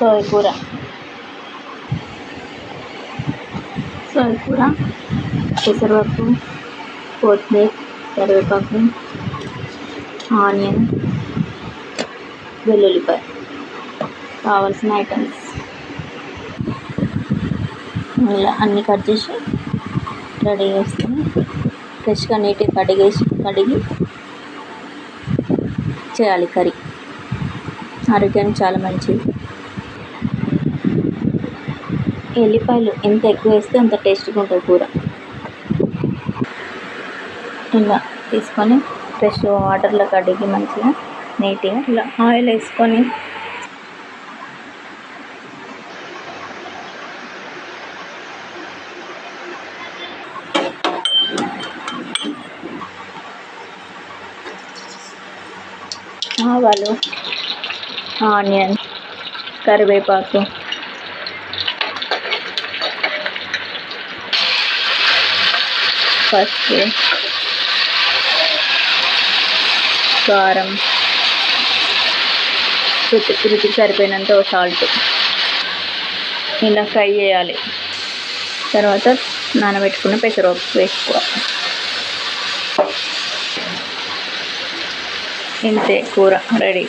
Soya కూర soya కూర పెసరపప్పు కొత్తిమీర కరివేపాకు ఆనియన్ వెల్లుల్లిపాయ. కావాల్సిన ఐటమ్స్. ఇలా అన్నీ కట్ చేసి రెడీ చేస్తాను. ఫ్రెష్గా నీట్గా కడిగేసి కడిగి చేయాలి కర్రీ. ఆరోగ్యానికి చాలా మంచిది. ఎల్లిపాయలు ఎంత ఎక్కువ వేస్తే అంత టేస్ట్గా ఉంటుంది కూర. ఇలా తీసుకొని ఫ్రెష్ వాటర్లో కడిగి మంచిగా నీట్గా ఇలా ఆయిల్ వేసుకొని ఆవాలు ఆనియన్ కరివేపాకు పసుపు కారం. రుచి రుచికి సరిపోయినంత సాల్ట్ ఇలా ఫ్రై చేయాలి. తర్వాత నానబెట్టుకున్న పెసరపప్పు వేసుకోవాలి. ఇంతే కూర రెడీ.